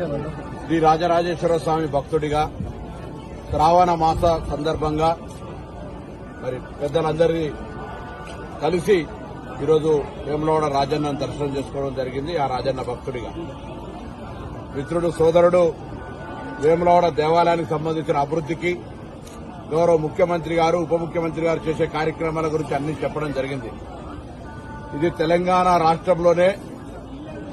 శ్రీ రాజరాజేశ్వర స్వామి భక్తుడిగా శ్రావణ మాస సందర్భంగా మరి పెద్దలందరినీ కలిసి ఈరోజు వేములవాడ రాజన్నను దర్శనం చేసుకోవడం జరిగింది ఆ రాజన్న భక్తుడిగా. మిత్రుడు సోదరుడు వేములవాడ దేవాలయానికి సంబంధించిన అభివృద్దికి గౌరవ ముఖ్యమంత్రి గారు ఉప ముఖ్యమంత్రి గారు చేసే కార్యక్రమాల గురించి అన్ని చెప్పడం జరిగింది. ఇది తెలంగాణ రాష్ట్రంలోనే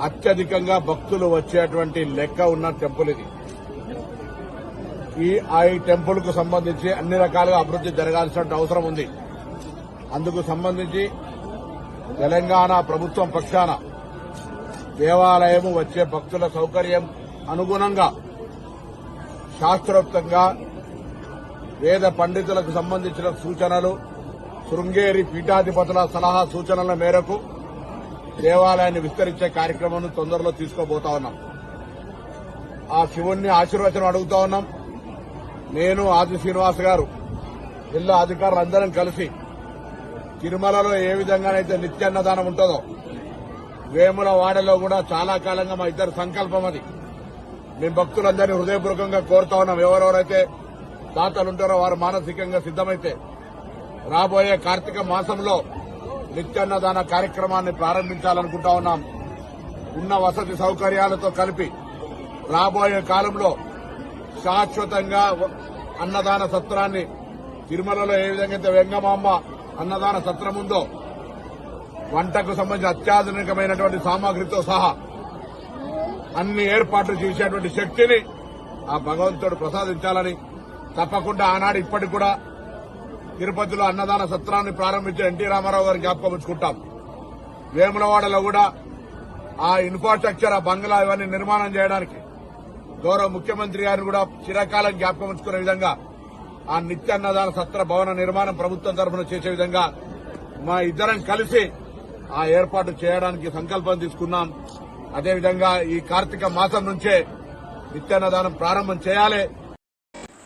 అత్యధికంగా భక్తులు వచ్చేటువంటి లెక్క ఉన్న టెంపుల్ ఇది. ఈ ఆ టెంపుల్కు సంబంధించి అన్ని రకాలుగా అభివృద్ది జరగాల్సిన అవసరం ఉంది. అందుకు సంబంధించి తెలంగాణ ప్రభుత్వం పక్షాన దేవాలయము వచ్చే భక్తుల సౌకర్యం అనుగుణంగా శాస్త్రోక్తంగా వేద పండితులకు సంబంధించిన సూచనలు శృంగేరి పీఠాధిపతుల సలహా సూచనల మేరకు దేవాలయాన్ని విస్తరించే కార్యక్రమం తొందరలో తీసుకోబోతా ఉన్నాం. ఆ శివుణ్ణి ఆశీర్వచనం అడుగుతా ఉన్నాం. నేను ఆది శ్రీనివాస్ గారు జిల్లా అధికారులందరం కలిసి తిరుమలలో ఏ విధంగానైతే నిత్యాన్నదానం ఉంటుందో వేముల వాడలో కూడా చాలా కాలంగా మా ఇద్దరు సంకల్పం అది. మేము భక్తులందరినీ హృదయపూర్వకంగా కోరుతా ఉన్నాం. ఎవరెవరైతే దాతలుంటారో వారు మానసికంగా సిద్దమైతే రాబోయే కార్తీక మాసంలో నిత్యాన్నదాన కార్యక్రమాన్ని ప్రారంభించాలనుకుంటా ఉన్నాం. ఉన్న వసతి సౌకర్యాలతో కలిపి రాబోయే కాలంలో శాశ్వతంగా అన్నదాన సత్రాన్ని తిరుమలలో ఏ విధంగా అయితే వెంగమాంబ అన్నదాన సత్రం ఉందో వంటకు సంబంధించిన అత్యాధునికమైనటువంటి సామాగ్రితో సహా అన్ని ఏర్పాట్లు చేసేటువంటి శక్తిని ఆ భగవంతుడు ప్రసాదించాలని తప్పకుండా ఆనాడు ఇప్పటికి కూడా తిరుపతిలో అన్నదాన సత్రాన్ని ప్రారంభించిన ఎన్టీ రామారావు గారిని జ్ఞాపకం ఉంచుకుంటాం వేములవాడలో కూడా ఆ ఇన్ఫ్రాస్ట్రక్చర్ ఆ బంగ్లా ఇవన్నీ నిర్మాణం చేయడానికి గౌరవ ముఖ్యమంత్రి గారిని కూడా చిరకాలం జ్ఞాపకం ఉంచుకునే విధంగా ఆ నిత్య అన్నదాన సత్ర భవన నిర్మాణం ప్రభుత్వం తరఫున చేసే విధంగా మా ఇద్దరం కలిసి ఆ ఏర్పాటు చేయడానికి సంకల్పం తీసుకున్నాం. అదేవిధంగా ఈ కార్తీక మాసం నుంచే నిత్యాన్నదానం ప్రారంభం చేయాలి.